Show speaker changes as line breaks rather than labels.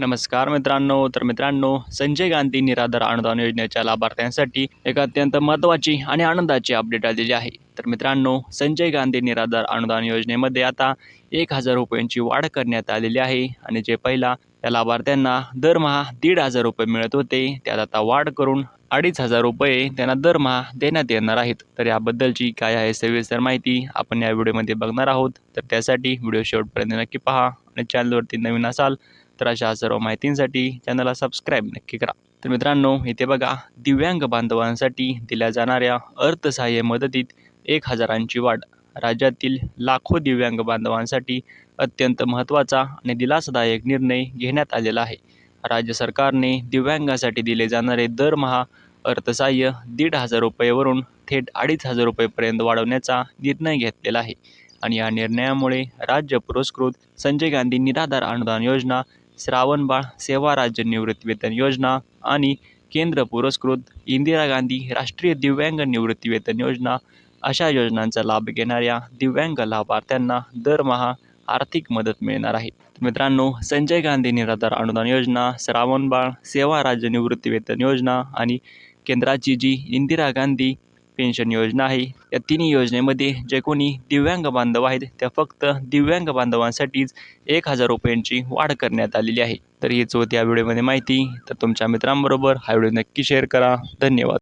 नमस्कार मित्रांनो. तर मित्रांनो संजय गांधी निराधार अनुदान योजनेच्या लाभार्थ्यांसाठी एक अत्यंत महत्त्वाची आणि आनंदाची अपडेट आलेली आहे. तर मित्रांनो संजय गांधी निराधार अनुदान योजनेमध्ये आता एक हजार रुपयांची वाढ करण्यात आलेली आहे आणि जे पहिला त्या लाभार्थ्यांना दरमहा दीड हजार रुपये मिळत होते त्यात आता वाढ करून अडीच हजार रुपये त्यांना दरमहा देण्यात येणार आहेत. तर याबद्दलची काय आहे सविस्तर माहिती आपण या व्हिडिओमध्ये बघणार आहोत. तर त्यासाठी व्हिडिओ शेवटपर्यंत नक्की पहा आणि चॅनलवरती नवीन असाल तर अशा सर्व माहितींसाठी चॅनलला सबस्क्राईब नक्की करा. तर मित्रांनो इथे बघा दिव्यांग बांधवांसाठी दिल्या जाणाऱ्या अर्थसहाय्य मदतीत एक हजारांची वाढ. राज्यातील लाखो दिव्यांग बांधवांसाठी अत्यंत महत्त्वाचा आणि दिलासादायक निर्णय घेण्यात आलेला आहे. राज्य सरकारने दिव्यांगासाठी दिले जाणारे दरमहा अर्थसहाय्य दीड हजार रुपयेवरून थेट अडीच हजार रुपयेपर्यंत वाढवण्याचा निर्णय घेतलेला आहे. आणि या निर्णयामुळे राज्य पुरस्कृत संजय गांधी निराधार अनुदान योजना श्रावणबाळ सेवा राज्य निवृत्तीवेतन योजना आणि केंद्र पुरस्कृत इंदिरा गांधी राष्ट्रीय दिव्यांग निवृत्तीवेतन योजना अशा योजनांचा लाभ घेणाऱ्या दिव्यांग लाभार्थ्यांना दरमहा आर्थिक मदत मिळणार आहे. मित्रांनो संजय गांधी निराधार अनुदान योजना श्रावणबाळ सेवा राज्य निवृत्तीवेतन योजना आणि केंद्राची जी इंदिरा गांधी पेन्शन योजना आहे. या तिन्ही योजनेमध्ये जे कोणी दिव्यांग बांधव आहेत त्या फक्त दिव्यांग बांधवांसाठीच एक हजार रुपयांची वाढ करण्यात आलेली आहे. तर हीच होती या व्हिडिओमध्ये माहिती. तर तुमच्या मित्रांबरोबर हा व्हिडिओ नक्की शेअर करा. धन्यवाद.